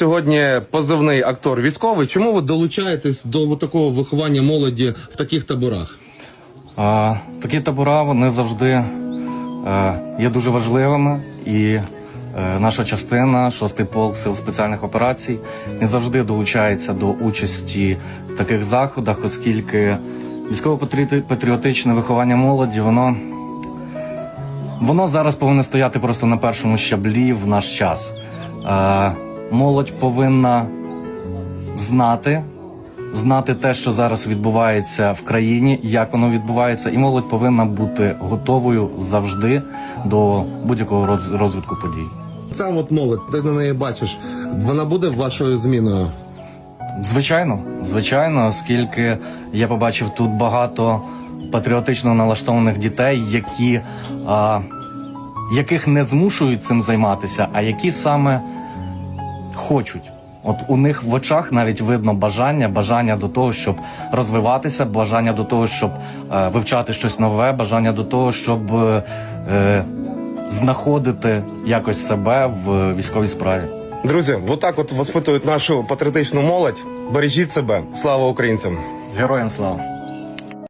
сьогодні позивний актор військовий. Чому ви долучаєтесь до такого виховання молоді в таких таборах? А, такі табора вони завжди е, є дуже важливими, і е, наша частина, шостий полк сил спеціальних операцій, не завжди долучається до участі в таких заходах, оскільки військово-патріотичне виховання молоді, воно, воно зараз повинно стояти просто на першому щаблі в наш час. Молодь повинна знати, знати те, що зараз відбувається в країні, як воно відбувається, і молодь повинна бути готовою завжди до будь-якого роз- розвитку подій. Ця от молодь, ти на неї бачиш, вона буде вашою зміною. Звичайно, звичайно, оскільки я побачив тут багато патріотично налаштованих дітей, які, а, яких не змушують цим займатися, а які саме хочуть. От у них в очах навіть видно бажання, бажання до того, щоб розвиватися, бажання до того, щоб е, вивчати щось нове, бажання до того, щоб е, е, знаходити якось себе в військовій справі. Друзі, отак от воспитують нашу патріотичну молодь. Бережіть себе. Слава українцям! Героям слава!